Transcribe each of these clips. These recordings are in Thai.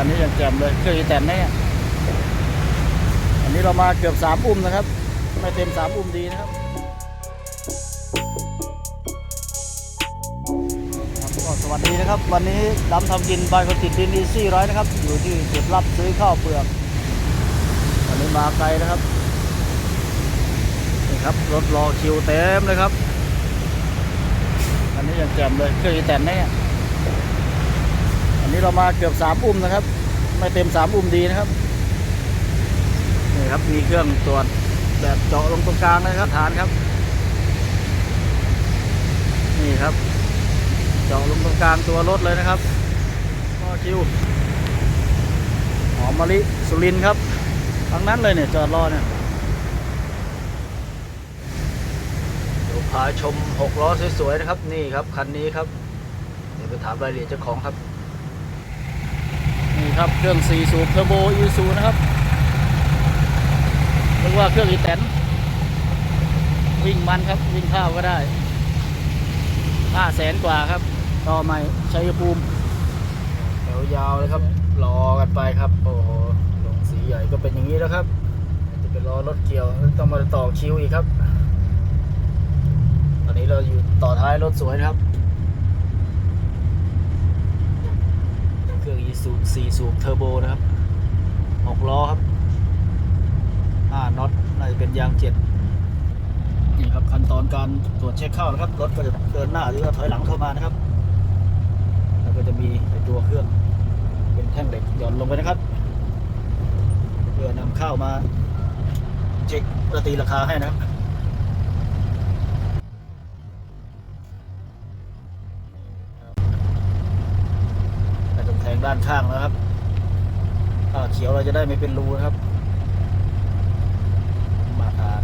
คันนี้ยังแจ่มเลยเครื่องอีแตนนะเนี่ยอันนี้เรามาเกือบสามอุ้มนะครับ ไม่เต็มสามอุ้มดีนะครับก็สวัสดีนะครับ วันนี้ดำทำกินบายคนติดดินดีซี่ร้อยนะครับ อยู่ที่จุดรับซื้อข้าวเปลือกวันนี้มาไกลนะครับนี่ครับรถรอคิวเต็มเลยครับอันนี้ยังแจ่มเลยเครื่องอีแตนนะเนี่ ยอันนี้เรามาเกือบสามอุ้มนะครับ ไม่เต็มสามอุ้มดีนะครับนี่ครับมีเครื่องตรวจแบบเจาะลงตรงกลางนะครับฐานครับ นี่ครับ เจาะลงตรงกลางตัวรถเลยนะครับก็คิวหอมมะลิสุรินทร์ครับทั้งนั้นเลยเนี่ยจอดรอเนี่ยเดี๋ยวพาชมหกล้อสวยๆนะครับ นี่ครับคันนี้ครับเดี๋ยวไปถามรายละเอียดเจ้าของครับ ครับเครื่อง4สูบเทอร์โบอีซูนะครับเรียกว่าเครื่องอีแตนวิ่งมันครับวิ่งข้าวก็ได้ห้าแสนกว่าครับ ต่อใหม่ชัยภูมิแถวยาวเลยครับรอกันไปครับโอ้โหลงสีใหญ่ก็เป็นอย่างนี้แล้วครับ จะเป็นรอรถเกี่ยวต้องมาต่อคิวอีกครับ ตอนนี้เราอยู่ต่อท้ายรถสวยนะครับ เครื่องอีซูสี่สูบเทอร์โบนะครับหกล้อครับห้าน็อตน่าจะเป็นยางเจ็ดนี่ครับขั้นตอนการตรวจเช็คเข้านะครับ รถก็จะเดินหน้าหรือว่าถอยหลังเข้ามานะครับ แล้วก็จะมีตัวเครื่องเป็นแท่งเหล็กหย่อนลงไปนะครับ เพื่อนำเข้ามาเช็คระตีราคาให้นะครับ งแทงด้านข้างนะครับถ้าเขียวเราจะได้ไม่เป็นรูนะครับ มาทาน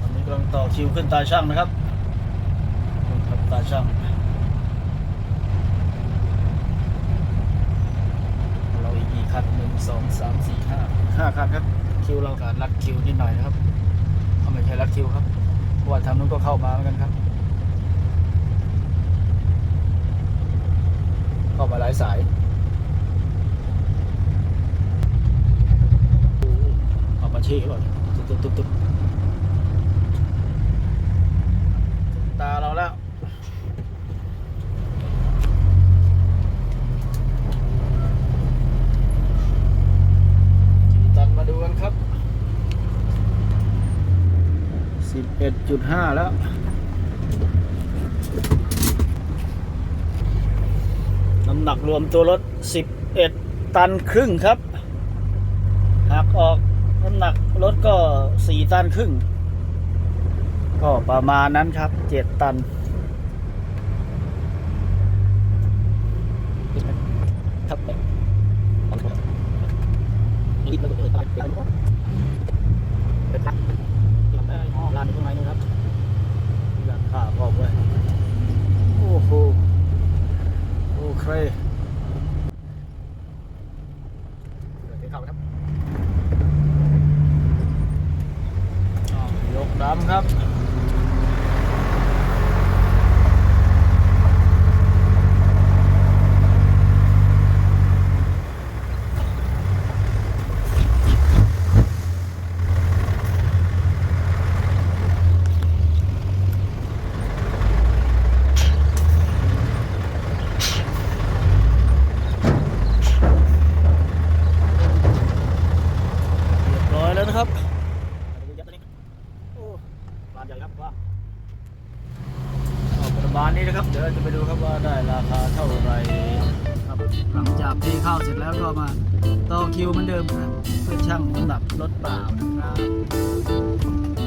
ตอนนี้กำลังต่อคิวขึ้นตาช่างนะครับครับตาช่างเราอีกกี่คันหนึ่งสองสามสี่ห้าห้าคันครับ คิวเราการรัดคิวนิดหน่อยนะครับเขาไม่ใช่รัดคิวครับเพราะว่าทางนู้นก็เข้ามาเหมือนกันครับ เข้ามาหลายสายเอามาชี้ก่อนตุ๊บตุ๊บตุ๊บตาเราแล้วกี่ตันมาดูกันครับ 11.5 แล้ว น้ำ หนักรวมตัวรถ 11 ตันครึ่งครับหักออกน้ำหนักรถก็ 4 ตันครึ่ง ก็ประมาณนั้นครับ 7 ตัน ครับนี่มันเปิดตาเป็นเป็นตักร้านอยู่ตรงไหนนะครับมีร้านค้าพร้อมไว้โอ้โห โอเคเดี๋ยวเข้าไปครับอ้าวยกดำครับเรียบร้อยแล้วนะครับโอ้บานใหญ่ครับว่าออกประ มาณนี้นะครับ เดี๋ยวจะไปดูครับว่าได้ราคาเท่าไหร่ครับหลังจากที่เข้าเสร็จแล้วก็มาต่อคิวเหมือนเดิมครับเพื่อช่างน้ำหนับรถเปล่านะครับ